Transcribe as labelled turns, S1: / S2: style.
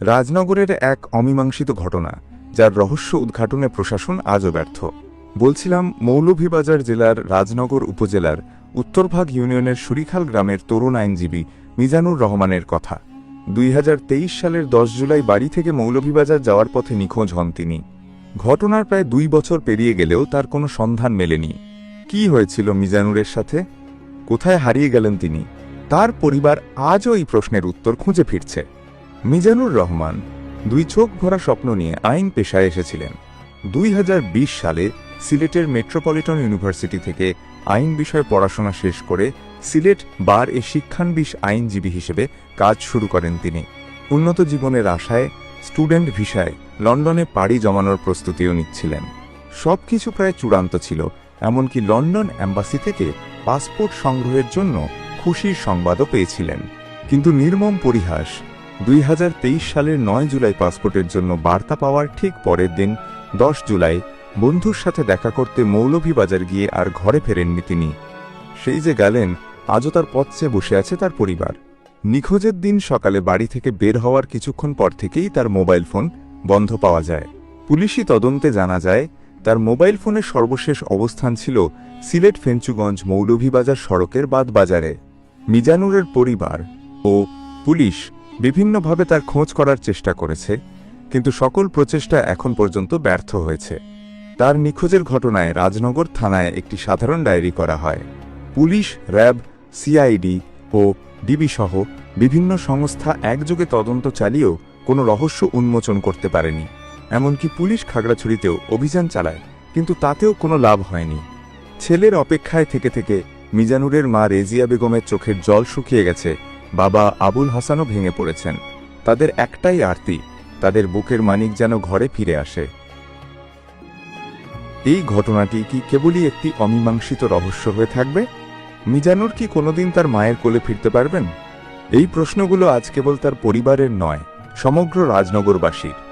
S1: রাজনগরের এক অমীমাংসিত ঘটনা, যার রহস্য উদ্ঘাটনে প্রশাসন আজও ব্যর্থ। বলছিলাম, মৌলভীবাজার জেলার রাজনগর উপজেলার উত্তরভাগ ইউনিয়নের সুরিখাল গ্রামের তরুণ আইনজীবী মিজানুর রহমানের কথা। দুই হাজার তেইশ সালের দশ জুলাই বাড়ি থেকে মৌলভীবাজার যাওয়ার পথে নিখোঁজ হন তিনি। ঘটনার প্রায় দুই বছর পেরিয়ে গেলেও তার কোনো সন্ধান মেলেনি। কি হয়েছিল মিজানুরের সাথে? কোথায় হারিয়ে গেলেন তিনি? তার পরিবার আজও এই প্রশ্নের উত্তর খুঁজে ফিরছে। মিজানুর রহমান দুই চোখ ভরা স্বপ্ন নিয়ে আইন পেশায় এসেছিলেন। দুই হাজার বিশ সালে সিলেটের মেট্রোপলিটন ইউনিভার্সিটি থেকে আইন বিষয়ে পড়াশোনা শেষ করে সিলেট বার এ শিক্ষানবিশ আইনজীবী হিসেবে কাজ শুরু করেন তিনি। উন্নত জীবনের আশায় স্টুডেন্ট ভিসায় লন্ডনে পাড়ি জমানোর প্রস্তুতিও নিচ্ছিলেন। সবকিছু প্রায় চূড়ান্ত ছিল, এমনকি লন্ডন অ্যাম্বাসি থেকে পাসপোর্ট সংগ্রহের জন্য খুশির সংবাদও পেয়েছিলেন। কিন্তু নির্মম পরিহাস দুই হাজার তেইশ সালের নয় জুলাই পাসপোর্টের জন্য বার্তা পাওয়ার ঠিক পরের দিন, দশ জুলাই, বন্ধুর সাথে দেখা করতে মৌলভীবাজার গিয়ে আর ঘরে ফেরেননি তিনি। সেই যে গেলেন, আজও তার পথে বসে আছে তার পরিবার। নিখোঁজের দিন সকালে বাড়ি থেকে বের হওয়ার কিছুক্ষণ পর থেকেই তার মোবাইল ফোন বন্ধ পাওয়া যায়। পুলিশি তদন্তে জানা যায়, তার মোবাইল ফোনের সর্বশেষ অবস্থান ছিল সিলেট ফেঞ্চুগঞ্জ মৌলভীবাজার সড়কের বাদবাজারে। মিজানুরের পরিবার ও পুলিশ বিভিন্নভাবে তার খোঁজ করার চেষ্টা করেছে, কিন্তু সকল প্রচেষ্টা এখন পর্যন্ত ব্যর্থ হয়েছে। তার নিখোঁজের ঘটনায় রাজনগর থানায় একটি সাধারণ ডায়েরি করা হয়। পুলিশ, র্যাব, সিআইডি ও ডিবি সহ বিভিন্ন সংস্থা একযোগে তদন্ত চালিয়েও কোনো রহস্য উন্মোচন করতে পারেনি। এমনকি পুলিশ খাগড়াছড়িতেও অভিযান চালায়, কিন্তু তাতেও কোনো লাভ হয়নি। ছেলের অপেক্ষায় থেকে থেকে মিজানুরের মা রেজিয়া বেগমের চোখের জল শুকিয়ে গেছে। বাবা আবুল হাসানও ভেঙে পড়েছেন। তাদের একটাই আরতি, তাদের বুকের মানিক যেন ঘরে ফিরে আসে। এই ঘটনাটি কি কেবলই একটি অমীমাংসিত রহস্য হয়ে থাকবে? মিজানুর কি কোনোদিন তার মায়ের কোলে ফিরতে পারবেন? এই প্রশ্নগুলো আজ কেবল তার পরিবারের নয়, সমগ্র রাজনগরবাসীর।